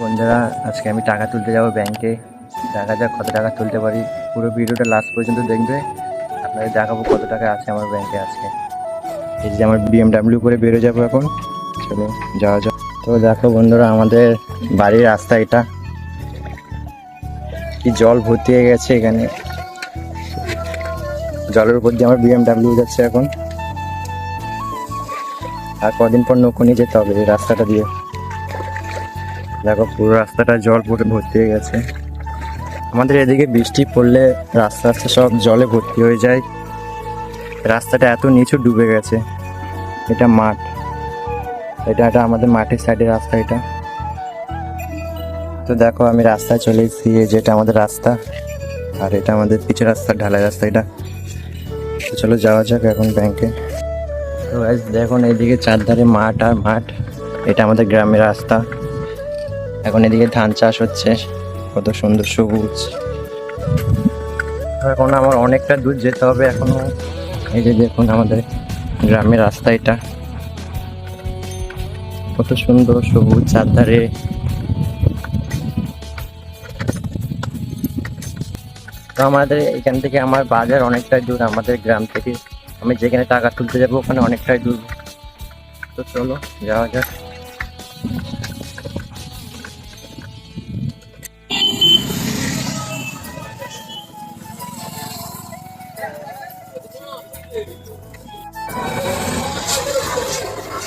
বন্ধুরা, আজকে আমি টাকা তুলতে যাব ব্যাংকে দেখা যাক কত টাকা তুলতে পারি। পুরো ভিডিওটা লাস্ট পর্যন্ত দেখবে। আপনাদের দেখাবো কত টাকা আছে আমার ব্যাংকে আজকে। এই যে আমার বিএমডাব্লিউ করে বেরো যাব এখন। চলো, যাওয়া যাক। তো দেখো বন্ধুরা, আমাদের বাড়ির রাস্তা এটা। কি জল ভর্তি হয়ে গেছে এখানে। জলের উপর দিয়ে আমার বিএমডাব্লিউ যাচ্ছে এখন। আর কদিন পর নৌকো নিয়ে যেতে হবে এই রাস্তাটা দিয়ে। দেখো, পুরো রাস্তাটা জল পুরো ভর্তি হয়ে গেছে। আমাদের এদিকে বৃষ্টি পড়লে রাস্তা রাস্তা সব জলে ভর্তি হয়ে যায়। রাস্তাটা এত নিচু ডুবে গেছে। এটা মাঠ। এটা এটা আমাদের মাঠের সাইডে রাস্তা এটা। তো দেখো, আমি রাস্তায় চলে এসেছি যেটা আমাদের রাস্তা। আর এটা আমাদের পিছের রাস্তা, ঢালাই রাস্তা এটা। তো চলো যাওয়া যাক এখন ব্যাংকে তো দেখুন, এইদিকে চারধারে মাঠ আর মাঠ। এটা আমাদের গ্রামের রাস্তা। এখন এদিকে ধান চাষ হচ্ছে। কত সুন্দর সবুজ। এখন আমার অনেকটা দূর যেতে হবে এখনও। এই যে দেখুন আমাদের গ্রামের রাস্তা এটা। কত সুন্দর সবুজ চারধারে। তো আমাদের এখান থেকে আমার বাজার অনেকটাই দূর, আমাদের গ্রাম থেকে। আমি যেখানে টাকা তুলতে যাব ওখানে অনেকটাই দূর। তো চলো, যাওয়া যাক।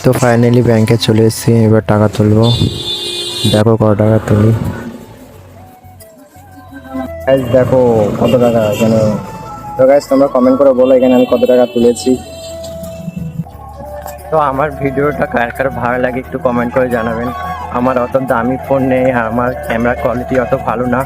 তো ফাইনালি ব্যাংকে চলে এসেছি এবার টাকা তুলবো। দেখো কত টাকা তুলি। দেখো কত টাকা এখানে। তো গাইজ তোমরা কমেন্ট করে বলো এখানে আমি কত টাকা তুলেছি। তো আমার ভিডিওটা কার কার ভালো লাগে একটু কমেন্ট করে জানাবেন। আমার অত দামি ফোন নেই আর আমার ক্যামেরা কোয়ালিটি অত ভালো না।